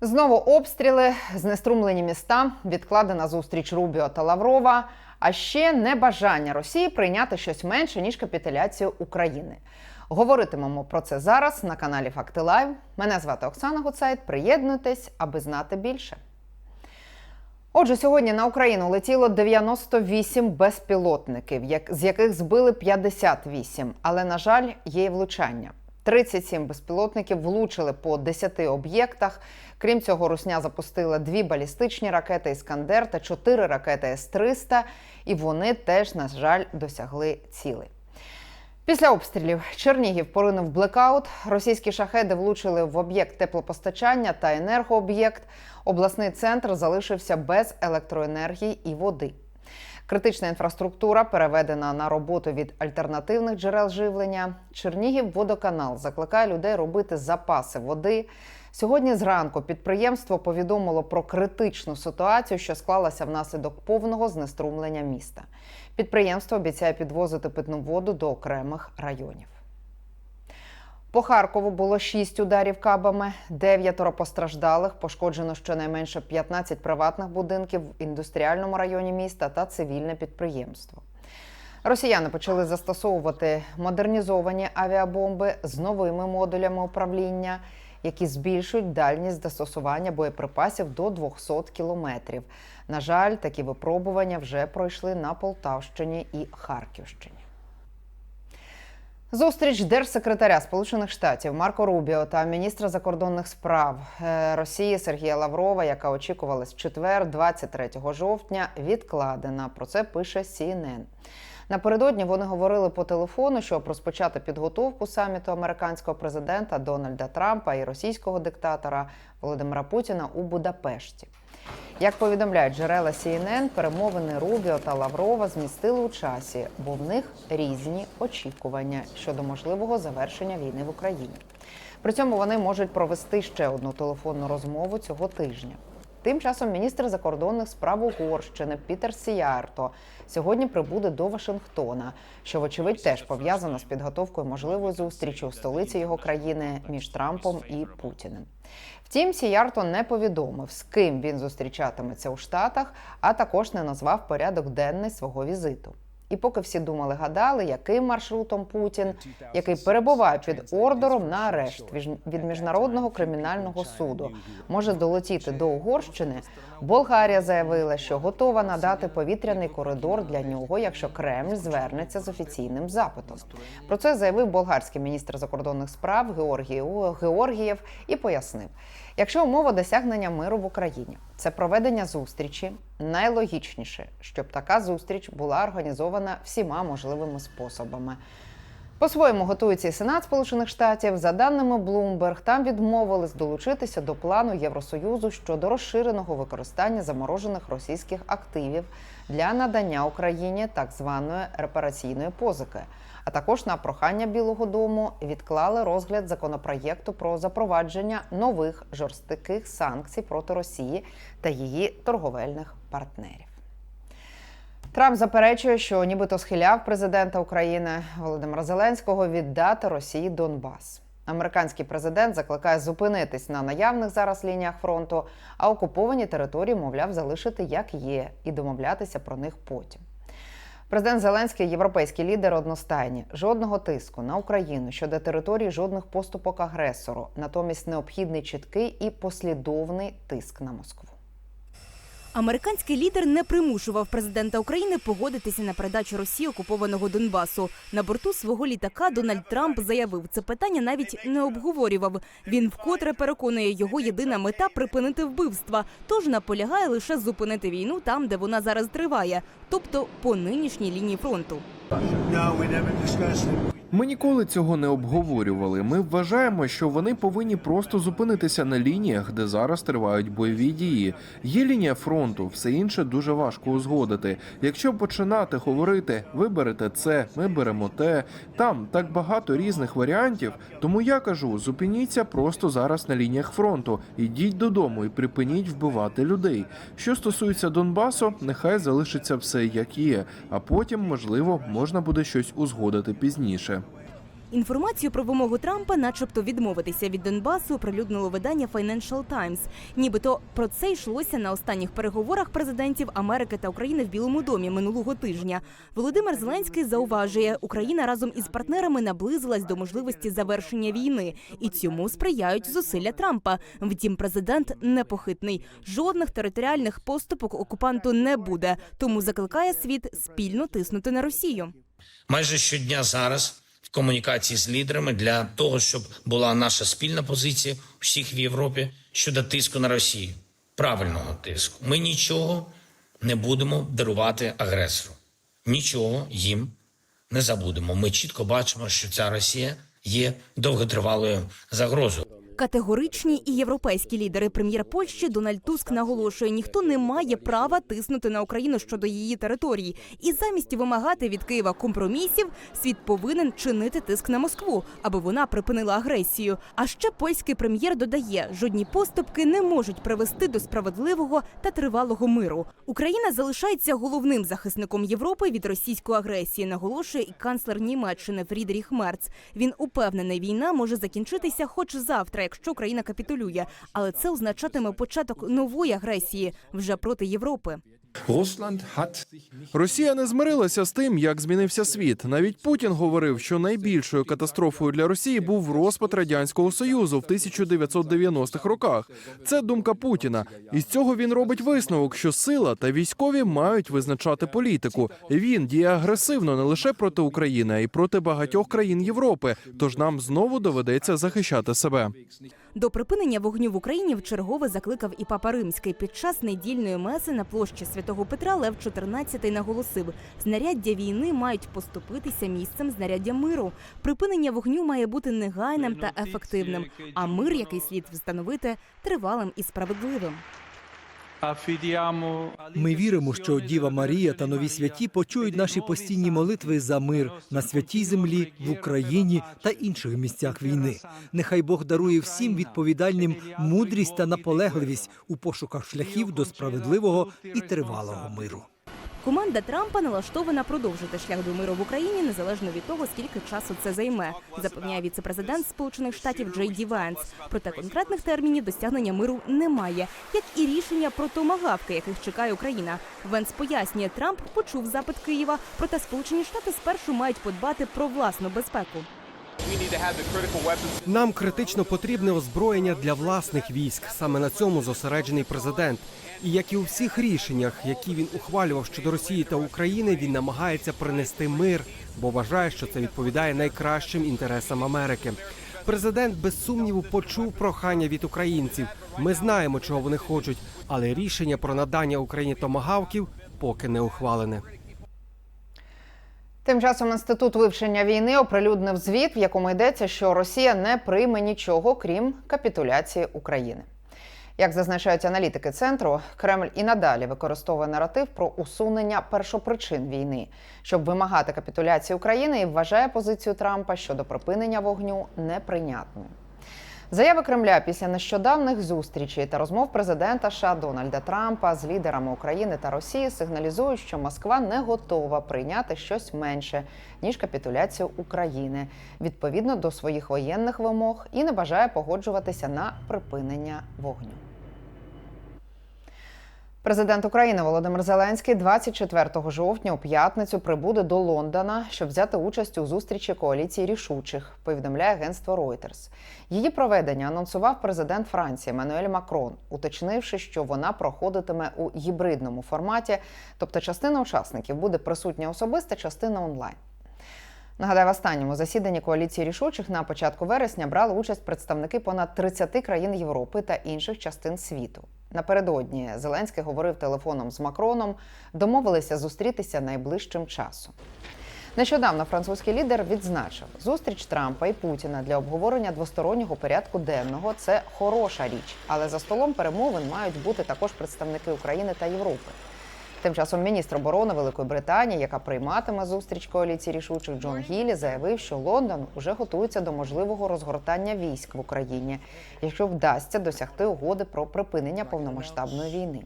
Знову обстріли, знеструмлені міста, відкладена зустріч Рубіо та Лаврова, а ще небажання Росії прийняти щось менше ніж капітуляцію України. Говоритимемо про це зараз на каналі Факти Лайв. Мене звати Оксана Гуцайт. Приєднуйтесь, аби знати більше. Отже, сьогодні на Україну летіло 98 безпілотників, з яких збили 58. Але, на жаль, є і влучання. 37 безпілотників влучили по 10 об'єктах. Крім цього, Русня запустила дві балістичні ракети Іскандер та чотири ракети С-300, і вони теж, на жаль, досягли цілей. Після обстрілів Чернігів поринув блекаут. Російські шахеди влучили в об'єкт теплопостачання та енергооб'єкт. Обласний центр залишився без електроенергії і води. Критична інфраструктура переведена на роботу від альтернативних джерел живлення. Чернігів водоканал закликає людей робити запаси води. Сьогодні зранку підприємство повідомило про критичну ситуацію, що склалася внаслідок повного знеструмлення міста. Підприємство обіцяє підвозити питну воду до окремих районів. По Харкову було 6 ударів кабами, дев'ятеро постраждалих, пошкоджено щонайменше 15 приватних будинків в індустріальному районі міста та цивільне підприємство. Росіяни почали застосовувати модернізовані авіабомби з новими модулями управління, які збільшують дальність застосування боєприпасів до 200 кілометрів. На жаль, такі випробування вже пройшли на Полтавщині і Харківщині. Зустріч держсекретаря Сполучених Штатів Марко Рубіо та міністра закордонних справ е, Росії Сергія Лаврова, яка очікувалась в четвер, 23 жовтня, відкладена. Про це пише CNN. Напередодні вони говорили по телефону, щоб розпочати підготовку саміту американського президента Дональда Трампа і російського диктатора Володимира Путіна у Будапешті. Як повідомляють джерела CNN, перемовини Рубіо та Лаврова змістили у часі, бо в них різні очікування щодо можливого завершення війни в Україні. При цьому вони можуть провести ще одну телефонну розмову цього тижня. Тим часом міністр закордонних справ Угорщини Пітер Сіярто сьогодні прибуде до Вашингтона, що вочевидь теж пов'язано з підготовкою можливої зустрічі у столиці його країни між Трампом і Путіним. Втім, Сіярто не повідомив, з ким він зустрічатиметься у Штатах, а також не назвав порядок денний свого візиту. І поки всі думали, гадали, яким маршрутом Путін, який перебуває під ордером на арешт від міжнародного кримінального суду, може долетіти до Угорщини. Болгарія заявила, що готова надати повітряний коридор для нього, якщо Кремль звернеться з офіційним запитом. Про це заявив болгарський міністр закордонних справ Георгій Георгієв і пояснив. Якщо умова досягнення миру в Україні це проведення зустрічі, найлогічніше, щоб така зустріч була організована всіма можливими способами. По-своєму готується і Сенат Сполучених Штатів. За даними Bloomberg, там відмовились долучитися до плану Євросоюзу щодо розширеного використання заморожених російських активів для надання Україні так званої репараційної позики. А також на прохання Білого Дому відклали розгляд законопроєкту про запровадження нових жорстких санкцій проти Росії та її торговельних партнерів. Трамп заперечує, що нібито схиляв президента України Володимира Зеленського віддати Росії Донбас. Американський президент закликає зупинитись на наявних зараз лініях фронту, а окуповані території, мовляв, залишити як є і домовлятися про них потім. Президент Зеленський, європейський лідер одностайні. Жодного тиску на Україну щодо території, жодних поступок агресору. Натомість необхідний чіткий і послідовний тиск на Москву. Американський лідер не примушував президента України погодитися на передачу Росії окупованого Донбасу. На борту свого літака Дональд Трамп заявив, це питання навіть не обговорював. Він вкотре переконує, його єдина мета припинити вбивства. Тож наполягає лише зупинити війну там, де вона зараз триває, тобто по нинішній лінії фронту. No, Ми ніколи цього не обговорювали. Ми вважаємо, що вони повинні просто зупинитися на лініях, де зараз тривають бойові дії. Є лінія фронту, все інше дуже важко узгодити. Якщо починати говорити, ви берете це, ми беремо те. Там так багато різних варіантів. Тому я кажу: зупиніться просто зараз на лініях фронту. Ідіть додому і припиніть вбивати людей. Що стосується Донбасу, нехай залишиться все як є, а потім, можливо, можна буде щось узгодити пізніше. Інформацію про вимогу Трампа, начебто відмовитися від Донбасу, оприлюднило видання Financial Times. Нібито про це йшлося на останніх переговорах президентів Америки та України в Білому домі минулого тижня. Володимир Зеленський зауважує, Україна разом із партнерами наблизилась до можливості завершення війни, і цьому сприяють зусилля Трампа. Втім, президент непохитний. Жодних територіальних поступок окупанту не буде, тому закликає світ спільно тиснути на Росію. майже щодня зараз комунікації з лідерами для того, щоб була наша спільна позиція всіх в Європі щодо тиску на Росію, правильного тиску. Ми нічого не будемо дарувати агресору, нічого їм не забудемо. Ми чітко бачимо, що ця Росія є довготривалою загрозою. Категоричні і європейські лідери. Прем'єр Польщі Дональд Туск наголошує: ніхто не має права тиснути на Україну щодо її території. І замість вимагати від Києва компромісів, світ повинен чинити тиск на Москву, аби вона припинила агресію. А ще польський прем'єр додає: жодні поступки не можуть привести до справедливого та тривалого миру. Україна залишається головним захисником Європи від російської агресії. Наголошує і канцлер Німеччини Фрідріх Мерц. Він упевнений, війна може закінчитися хоч завтра, якщо Україна капітулює, але це означатиме початок нової агресії вже проти Європи. Росія не змирилася з тим, як змінився світ. Навіть Путін говорив, що найбільшою катастрофою для Росії був розпад радянського союзу в 1990-х роках. Це думка Путіна. І з цього він робить висновок, що сила та військові мають визначати політику. Він діє агресивно не лише проти України, а й проти багатьох країн Європи. Тож нам знову доведеться захищати себе. До припинення вогню в Україні вчергове закликав і папа Римський. Під час недільної меси на площі Святого Петра Лев 14 наголосив: знаряддя війни мають поступитися місцем знаряддя миру. Припинення вогню має бути негайним та ефективним, а мир, який слід встановити, тривалим і справедливим. Ми віримо, що Діва Марія та нові святі почують наші постійні молитви за мир на святій землі, в Україні та інших місцях війни. Нехай Бог дарує всім відповідальним мудрість та наполегливість у пошуках шляхів до справедливого і тривалого миру. Команда Трампа налаштована продовжити шлях до миру в Україні незалежно від того, скільки часу це займе, запевняє віцепрезидент Сполучених Штатів Джей Ді Венс. Проте конкретних термінів досягнення миру немає, як і рішення про томагавки, яких чекає Україна. Венс пояснює, Трамп почув запит Києва, проте Сполучені Штати спершу мають подбати про власну безпеку. Нам критично потрібне озброєння для власних військ. Саме на цьому зосереджений президент. І як і у всіх рішеннях, які він ухвалював щодо Росії та України, він намагається принести мир, бо вважає, що це відповідає найкращим інтересам Америки. Президент без сумніву почув прохання від українців. Ми знаємо, чого вони хочуть, але рішення про надання Україні томагавків поки не ухвалене. Тим часом інститут вивчення війни оприлюднив звіт, в якому йдеться, що Росія не прийме нічого крім капітуляції України. Як зазначають аналітики центру, Кремль і надалі використовує наратив про усунення першопричин війни, щоб вимагати капітуляції України і вважає позицію Трампа щодо припинення вогню неприйнятною. Заяви Кремля після нещодавних зустрічей та розмов президента США Дональда Трампа з лідерами України та Росії сигналізують, що Москва не готова прийняти щось менше ніж капітуляцію України відповідно до своїх воєнних вимог і не бажає погоджуватися на припинення вогню. Президент України Володимир Зеленський 24 жовтня у п'ятницю прибуде до Лондона, щоб взяти участь у зустрічі коаліції рішучих. Повідомляє агентство Reuters. Її проведення анонсував президент Франції Еммануель Макрон, уточнивши, що вона проходитиме у гібридному форматі, тобто частина учасників буде присутня особисто, частина онлайн. Нагадаю, в останньому засіданні коаліції рішучих на початку вересня брали участь представники понад 30 країн Європи та інших частин світу. Напередодні Зеленський говорив телефоном з Макроном, домовилися зустрітися найближчим часом. Нещодавно французький лідер відзначив, зустріч Трампа і Путіна для обговорення двостороннього порядку денного це хороша річ, але за столом перемовин мають бути також представники України та Європи. Тим часом міністр оборони Великої Британії, яка прийматиме зустріч коаліції рішучих Джон Гілі, заявив, що Лондон уже готується до можливого розгортання військ в Україні, якщо вдасться досягти угоди про припинення повномасштабної війни.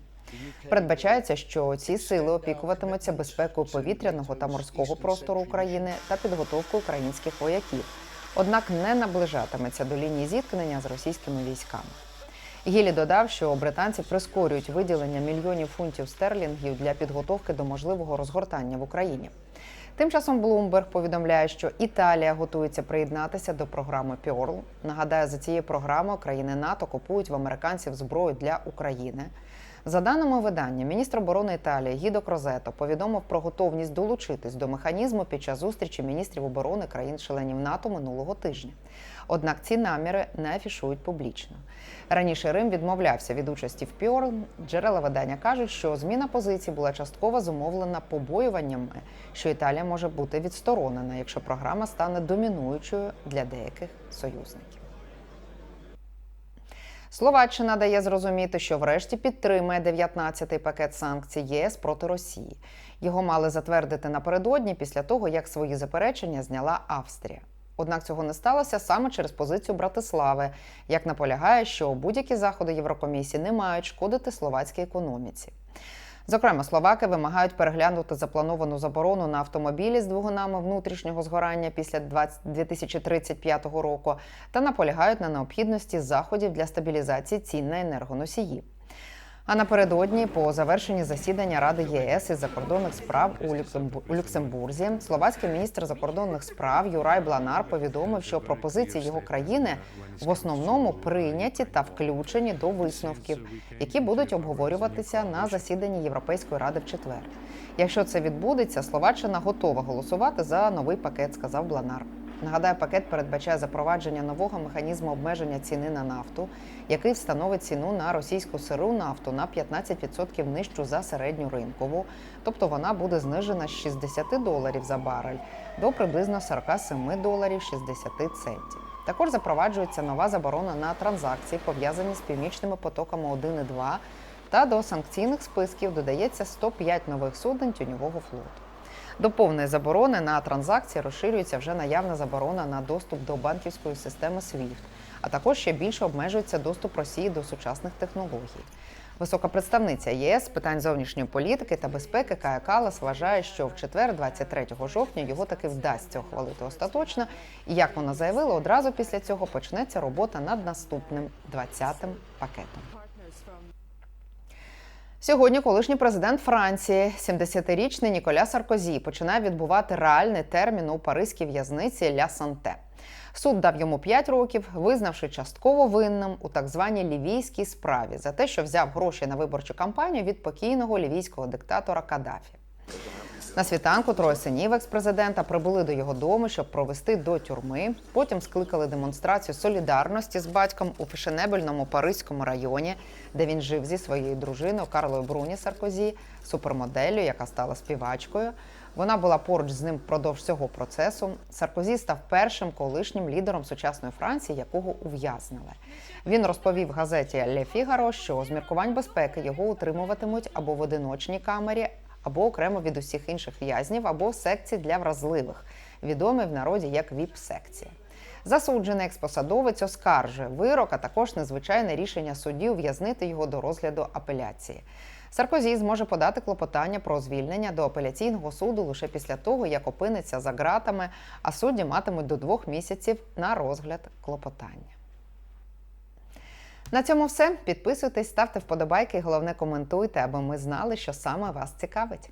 Передбачається, що ці сили опікуватимуться безпекою повітряного та морського простору України та підготовкою українських вояків. однак не наближатиметься до лінії зіткнення з російськими військами. Гілі додав, що британці прискорюють виділення мільйонів фунтів стерлінгів для підготовки до можливого розгортання в Україні. Тим часом Блумберг повідомляє, що Італія готується приєднатися до програми Пьорл. Нагадаю, за цією програмою країни НАТО купують в американців зброю для України. За даними видання, міністр оборони Італії Гідо Крозето повідомив про готовність долучитись до механізму під час зустрічі міністрів оборони країн-членів НАТО минулого тижня. Однак ці наміри не афішують публічно. Раніше Рим відмовлявся від участі в Піорл. Джерела видання кажуть, що зміна позиції була частково зумовлена побоюваннями, що Італія може бути відсторонена, якщо програма стане домінуючою для деяких союзників. Словаччина дає зрозуміти, що врешті підтримає 19-й пакет санкцій ЄС проти Росії. Його мали затвердити напередодні після того, як свої заперечення зняла Австрія. Однак цього не сталося саме через позицію Братислави, як наполягає, що будь-які заходи Єврокомісії не мають шкодити словацькій економіці. Зокрема, словаки вимагають переглянути заплановану заборону на автомобілі з двигунами внутрішнього згорання після 20 2035 року та наполягають на необхідності заходів для стабілізації цін на енергоносії. А напередодні, по завершенні засідання Ради ЄС із закордонних справ у, Люксембу- у Люксембурзі, словацький міністр закордонних справ Юрай Бланар повідомив, що пропозиції його країни в основному прийняті та включені до висновків, які будуть обговорюватися на засіданні Європейської ради в четвер. Якщо це відбудеться, Словаччина готова голосувати за новий пакет, сказав Бланар. Нагадаю, пакет передбачає запровадження нового механізму обмеження ціни на нафту, який встановить ціну на російську сиру нафту на 15% нижчу за середню ринкову, тобто вона буде знижена з 60 доларів за барель до приблизно 47 доларів 60 центів. Також запроваджується нова заборона на транзакції, пов'язані з північними потоками 1 і 2, та до санкційних списків додається 105 нових суден тюньового флоту. До повної заборони на транзакції розширюється вже наявна заборона на доступ до банківської системи SWIFT, а також ще більше обмежується доступ Росії до сучасних технологій. Висока представниця ЄС з питань зовнішньої політики та безпеки Кая Калас вважає, що в четвер, 23 жовтня, його таки вдасться ухвалити остаточно. І як вона заявила, одразу після цього почнеться робота над наступним 20-м пакетом. Сьогодні колишній президент Франції, 70-річний Ніколя Саркозі, починає відбувати реальний термін у паризькій в'язниці Ля Санте. Суд дав йому 5 років, визнавши частково винним у так званій лівійській справі за те, що взяв гроші на виборчу кампанію від покійного лівійського диктатора Каддафі. На світанку троє синів екс-президента прибули до його дому, щоб провести до тюрми. Потім скликали демонстрацію солідарності з батьком у фешенебельному паризькому районі, де він жив зі своєю дружиною Карлою Бруні Саркозі, супермоделлю, яка стала співачкою. Вона була поруч з ним впродовж цього процесу. Саркозі став першим колишнім лідером сучасної Франції, якого ув'язнили. Він розповів газеті Ле Фігаро, що з міркувань безпеки його утримуватимуть або в одиночній камері, або окремо від усіх інших в'язнів, або в секції для вразливих, відомий в народі як ВІП-секція. Засуджений експосадовець оскаржує вирок, а також незвичайне рішення судді ув'язнити його до розгляду апеляції. Саркозі зможе подати клопотання про звільнення до апеляційного суду лише після того, як опиниться за ґратами, а судді матимуть до двох місяців на розгляд клопотання. На цьому все. Підписуйтесь, ставте вподобайки головне коментуйте, аби ми знали, що саме вас цікавить.